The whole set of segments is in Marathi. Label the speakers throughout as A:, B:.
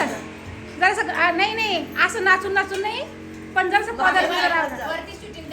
A: जरासं आ, नाही नाही असं नाचून नाचून नाही पण जरासं पदर
B: वरती शूटिंग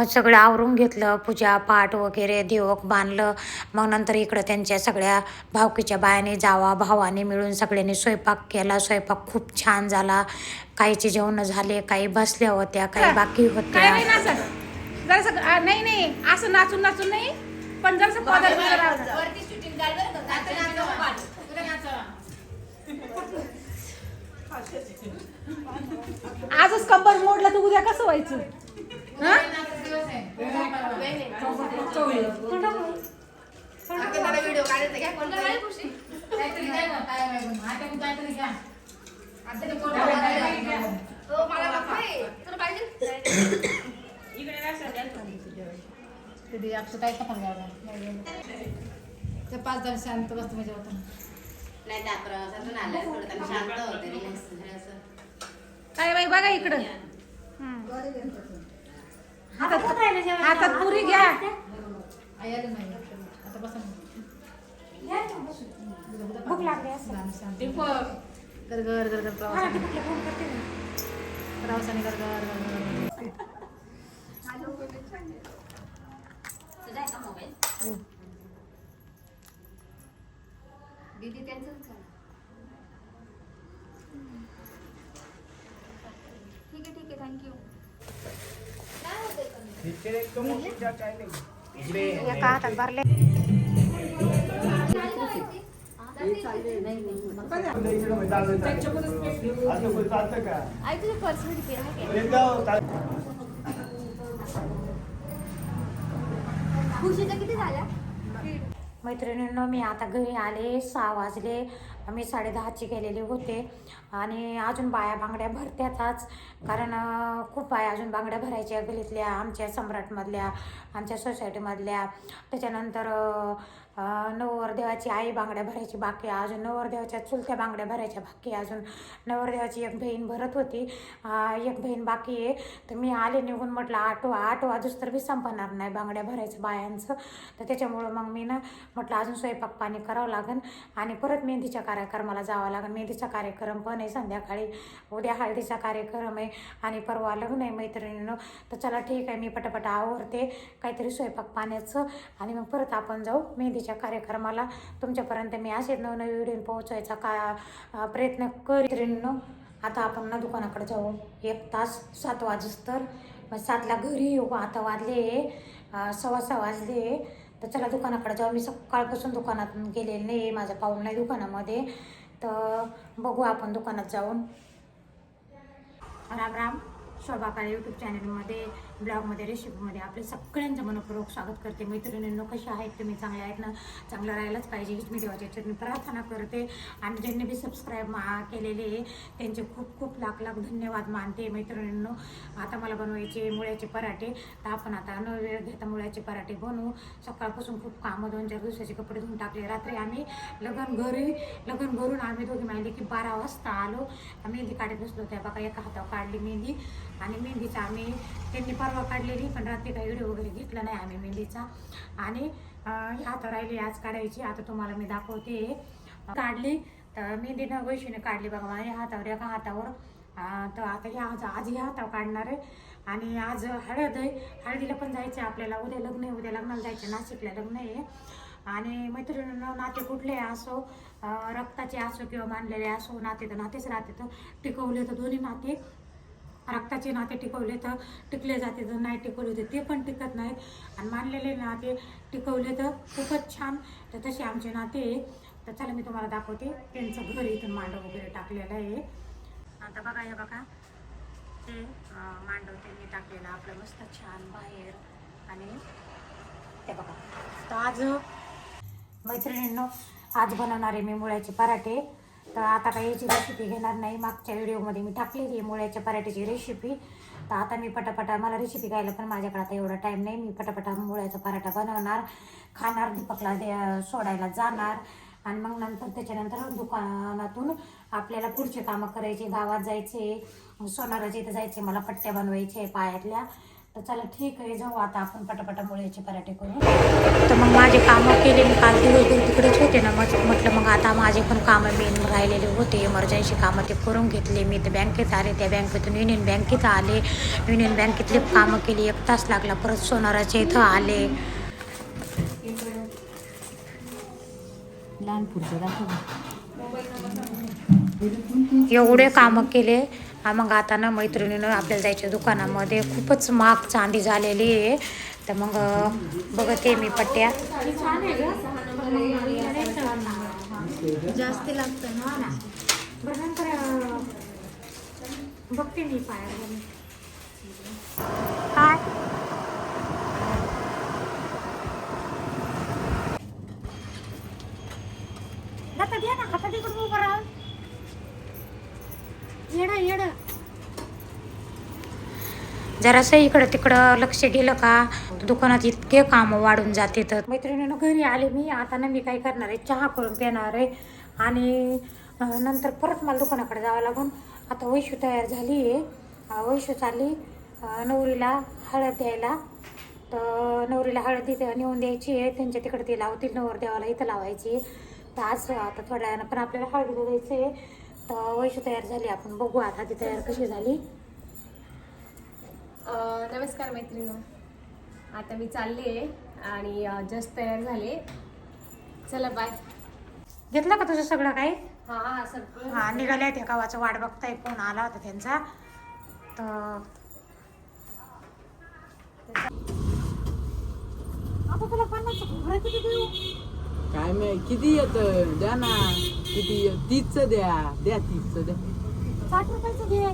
C: मग सगळं आवरून घेतलं पूजा पाठ वगैरे देवक बांधलं. मग नंतर इकडं त्यांच्या सगळ्या भावकीच्या बायाने जावा भावाने मिळून सगळ्यांनी स्वयंपाक केला. स्वयंपाक खूप छान झाला. काहीचे जेवण झाले काही बसल्या होत्या काही बाकी होत्या.
A: नाही नाही नाही. असं नाचून नाचून नाही. पण. आजच कंबर मोडला तर उद्या कसं व्हायचं? हा?
B: आता व्हिडिओ काढायचा घ्या कोणता आहे मला तुला पाहिजे?
D: ते पाच जण शांत बसतो म्हणजे होता
B: नाही त्या प्रवासातून शांत होते
A: काय बाई बघा इकडं हातात हातात पुरी घ्या
D: आई आलं नाही आता बसा
C: भूक लागली असं
D: गर गर गर गर प्रवासाने. प्रवासाने गर गर गर गर
B: तुझा आहे का मोबाईल? दीदी त्यांचंच. ठीक आहे ठीक आहे. थँक्यू
C: एका हातात भरले
B: आई तुझ्या आहे खुशीच्या किती झाल्या
C: मैत्रिणींनो मी आता घरी आले सहा वाजले. मी साडेदहाची गेलेले होते. आणि अजून बाया बांगड्या भरत्यातच. कारण खूप बाया अजून बांगड्या भरायच्या गलीतल्या आमच्या सम्राटमधल्या आमच्या सोसायटीमधल्या. त्याच्यानंतर नवरदेवाची आई बांगड्या भरायची बाकी आहे. अजून नवरदेवाच्या चुलत्या बांगड्या भरायच्या बाकी आहे. अजून नवरदेवाची एक बहीण भरत होती. एक बहीण बाकी आहे. तर मी आले निघून म्हटलं आठवा आठ वाजूच तर बी संपणार नाही बांगड्या भरायचं बायांचं. तर त्याच्यामुळं मग मी ना म्हटलं अजून स्वयंपाक पाणी करावं लागेल आणि परत मेहंदीच्या कार्यक्रमाला जावं लागेल. मेहंदीचा कार्यक्रम पण आहे. संध्याकाळी उद्या हळदीचा कार्यक्रम आहे आणि परवा लग्न आहे मैत्रिणीनं. तर चला ठीक आहे मी पटापट आवरते. काहीतरी स्वयंपाक पाण्याचं आणि मग परत आपण जाऊ मेहंदीच्या कार्यक्रमाला. तुमच्यापर्यंत मी असे नवनवीन व्हिडिओ पोहोचवायचा का प्रयत्न करीन आता आपण ना दुकानाकडे जाऊ. एक तास सात वाजस तर. मग सातला घरी येऊ. आता वाजले सव्वा सहा वाजले. तर चला दुकानाकडे जाऊ. मी सकाळपासून दुकानात गेलेले नाही माझा पाऊल नाही दुकानामध्ये. तर बघू आपण दुकानात जाऊन. राम राम. शोभाकार यूट्यूब चॅनलमध्ये ब्लॉगमध्ये रेसिपीमध्ये आपले सगळ्यांचं मनपूर्वक स्वागत करते. मैत्रिणींनो कसे आहेत तुम्ही? चांगल्या आहेत ना? चांगलं राहायलाच पाहिजे हीच मी देवाच्या याच्यात मी प्रार्थना करते. आणि ज्यांनी बी सबस्क्राईब मा केलेले आहे त्यांचे खूप खूप लाख लाख धन्यवाद मानते मैत्रिणींनो. आता मला बनवायचे मुळ्याचे पराठे. तर आपण आता न वेळ घेता मुळ्याचे पराठे बनवू. सकाळपासून खूप कामं दोन चार दिवसाचे कपडे धुवून टाकले. रात्री आम्ही लग्न घरी लग्न घरून आम्ही दोघी माहिती की बारा वाजता आलो. मेहंदी काढत बसलो त्या बाबा एका हातावर काढली मेहंदी. आणि मेहंदीचा आम्ही त्यांनी परवा काढलेली पण रात्री काही व्हिडिओ वगैरे घेतला नाही आम्ही मेहंदीचा आणि आता हातावर राहिली आज काढायची. आता तुम्हाला मी दाखवते. काढली तर मेहंदीनं वैशीने काढली बघा माझ्या हातावर एका हातावर. तर आता ह्या आज आज ह्या हातावर काढणार आहे. आणि आज हळद आहे. हळदीला पण जायचं आहे आपल्याला. उद्या लग्न आहे. उद्या लग्नाला जायचं नाशिकला लग्न आहे. आणि मैत्रिणींना नाते कुठले असो रक्ताचे असो किंवा मानलेले असो नाते तर नातेच राहते. तर टिकवले तर दोन्ही नाते. रक्ताचे नाते टिकवले तर टिकले जाते जर नाही टिकवले तर ते पण टिकत नाहीत. आणि मानलेले नाते टिकवले तर खूपच छान. तर तसे आमचे नाते तर चला मी तुम्हाला दाखवते. त्यांचं घर इथून मांडव वगैरे टाकलेलं आहे. आता बघा हे बघा. ते मांडव त्यांनी टाकलेलं आपलं मस्त छान बाहेर. आणि ते बघा. तर आज मैत्रिणींनो आज बनवणार आहे मी मुळ्याचे पराठे तर आता काही याची रेसिपी घेणार नाही. मागच्या व्हिडिओमध्ये मी टाकलेली आहे मुळ्याच्या पराठ्याची रेसिपी तर आता मी पटापटा मला रेसिपी घ्यायला पण माझ्याकडे आता एवढा टाईम नाही. मी पटापटा मुळ्याचा पराठा बनवणार. खाणार दीपकला दे सोडायला जाणार. आणि मग नंतर त्याच्यानंतर दुकानातून आपल्याला पुढचे कामं करायचे. गावात जायचे सोनाराच्या इथं जायचे मला पट्ट्या बनवायचे पायातल्या. तर चला ठीक आहे जाऊ आता आपण पटापटा मुळ्याचे पराठे करू. तर मग माझे कामं केले मी काल दिवसभर तिकडेच होते ना मग म्हटलं मग आता माझे पण कामं मेन राहिलेले होते इमर्जन्सी कामं ते करून घेतले. मी तर बँकेत आले त्या बँकेतून युनियन बँकेत आले. युनियन बँकेतले कामं केली एक तास लागला परत सोनाराच्या इथं आले.
D: लहान पुढचं दाखव
C: एवढे कामं केले हा मग आता ना मैत्रिणीनं आपल्याला जायच्या दुकानामध्ये खूपच महाग चांदी झालेली आहे. तर मग बघते मी पट्ट्या.
D: जास्त लागतं ना.
C: बघते मी पाया काय आता द्या ना हातात इकडून उभं राहून येडं येडं जरासं इकडं तिकडं लक्ष गेलं का दुकानात इतके कामं वाढून जाते तर. मैत्रिणीनं घरी आले मी आता ना मी काय करणार आहे चहा करून पिणार आहे. आणि नंतर परत मला दुकानाकडे जावं लागून. आता वैशू तयार झाली आहे. वैशू चालली नवरीला हळद द्यायला. तर नवरीला हळद तिथे नेऊन द्यायची आहे. त्यांच्या तिकडे ते लावतील नवर देवाला इथं लावायची तर आज आता थोड्या पण आपल्याला हळद द्यायची आहे. तर वैशू तयार झाली आपण बघू आता ती तयार कशी झाली.
E: नमस्कार मैत्रिणी आता मी चालली आहे आणि जस्ट तयार झाले चला बाय
C: घेतलं का तुझं सगळं काही?
E: हा हा सगळं.
C: हा निघाल्या त्या गावाचा वाट बघताय फोन आला होता त्यांचा. तर आता तुला पन्नास खोबरं किती देऊ?
F: काय मी किती येत? द्या ना. किती तीच द्या. द्या तीच द्या.
C: साठ रुपयाचं घे.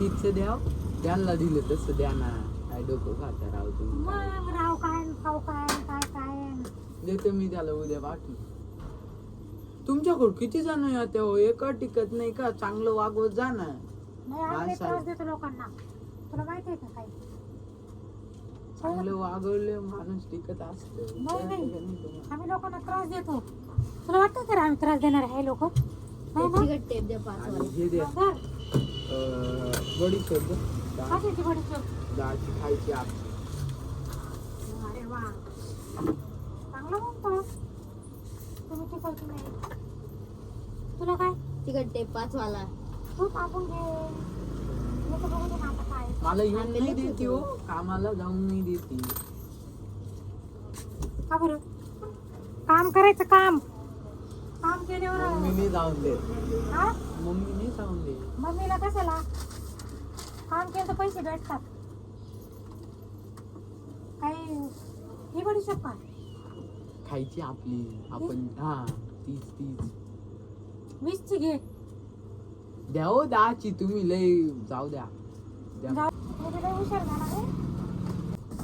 F: तीच द्या. त्यांना दिलं तसं द्या ना काय डोकं खाता राव तुम्ही.
C: मग राव काय खाऊ काय काय काय
F: देतो मी त्याला उद्या पाठवून तुमच्याकडं किती जण येते हो? एका टिकत नाही का? चांगलं वागवत जा ना.
C: नाही आम्ही
F: माणसाला.
C: त्रास देतो लोकांना. तुला माहिती आहे का काय
F: चांगलं वागवले माणूस टिकत असत.
C: नाही नाही. आम्ही लोकांना त्रास देतो. तुला वाटतं का रे आम्ही त्रास देणार आहे लोक? नाही ना
D: टेप द्या पाच
F: आणि हे द्या.
C: धर.
F: अं, बडीशेप द्या. डाळ-
C: कशाची बडीशेप?
F: डाळची खायची आप
C: अरे वा चांगलं म्हणतो तुम्ही टिकवती नाही तुला काय?
D: टेप पाच वाला
C: तू टाकून घे मी तर बघू दे ना आता काय
F: मला. येऊन नाही देते हो कामाला जाऊन नाही देते
C: का बरं? काम करायचं काम. काम केल्यावर
F: मम्मीने जाऊन देत
C: हा?
F: मम्मीने जाऊन देत
C: मम्मीला कशाला? काम केलं तर पैसे भेटतात. काही ही बडीशेप का
F: खायची आपली आपण हा तीच तीच.
C: वीसची घे.
F: द्या हो दहाची तुम्ही लय जाऊ द्या. द्या.
C: जाऊ हुशार झाला रे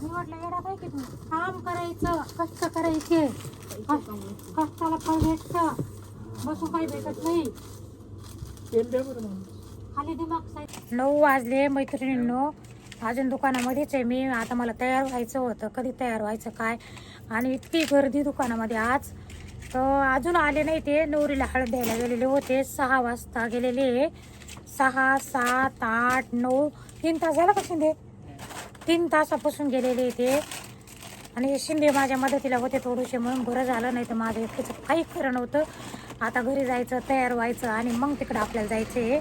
C: मी म्हटलं येडा काय की तू. काम करायचं कष्ट करायचे. कष्ट- कष्टाला फळ भेटतं. बसून काही भेटत नाही. खाली दिमाग नऊ वाजले मैत्रिणींनो. अजून दुकानामध्येच आहे मी. आता मला तयार व्हायचं होतं. कधी तयार व्हायचं काय? आणि इतकी गर्दी दुकानामध्ये आज. तर अजून आले नाही ते. नवरीला हळद द्यायला गेलेले होते. सहा वाजता गेलेले. सहा सात आठ नऊ. तीन तास झाला का शिंदे? तीन तासापासून गेलेले ते. आणि शिंदे माझ्या मदतीला होते थोडेसे म्हणून बरं झालं नाही तर माझं एकटीचं काही खरं नव्हतं. आता घरी जायचं तयार व्हायचं आणि मग तिकडं आपल्याला जायचं आहे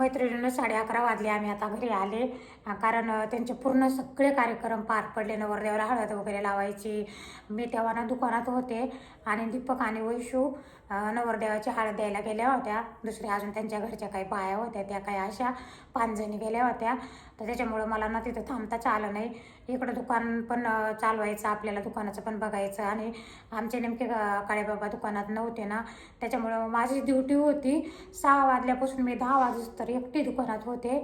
C: मैत्रिणीनं साडे अकरा वाजले आम्ही आता घरी आले. कारण त्यांचे पूर्ण सगळे कार्यक्रम पार पडले. नवरदेवाला हळद वगैरे लावायची. मी तेव्हा ना दुकानात होते. आणि दीपक आणि वैशू नवरदेवाची हळद द्यायला गेल्या होत्या. दुसऱ्या अजून त्यांच्या घरच्या काही बाया होत्या त्या काही अशा पानजणी गेल्या होत्या. तर त्याच्यामुळं मला ना तिथं थांबताच आलं नाही. इकडं दुकान पण चालवायचं आपल्याला दुकानाचं पण बघायचं. आणि आमचे नेमके काळेबाबा दुकानात नव्हते ना. त्याच्यामुळं माझी ड्युटी होती. सहा वाजल्यापासून मी दहा वाजूस तर एकटी दुकानात होते.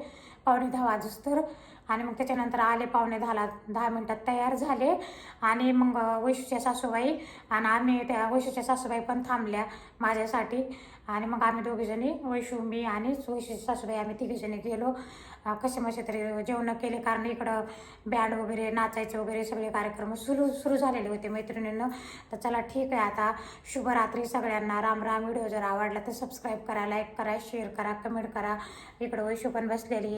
C: पावणे दहा वाजूस तर. आणि मग त्याच्यानंतर आले पावणे दहाला दहा मिनटात तयार झाले. आणि मग वैशूच्या सासूबाई आणि आम्ही त्या वैशूच्या सासूबाई पण थांबल्या माझ्यासाठी. आणि मग आम्ही दोघीजणी वैशू मी आणि वैशूची सासूबाई आम्ही तिघीजणी गेलो. कसे मसे तरी जेवणं केले कारण इकडं बँड वगैरे नाचायचं वगैरे सगळे कार्यक्रम सुरू सुरू झालेले होते मैत्रिणींना. तर चला ठीक आहे आता. शुभरात्री सगळ्यांना. राम राम. व्हिडिओ जर आवडला तर सबस्क्राईब करा लाईक करा शेअर करा कमेंट करा. इकडं वैशू पण बसलेली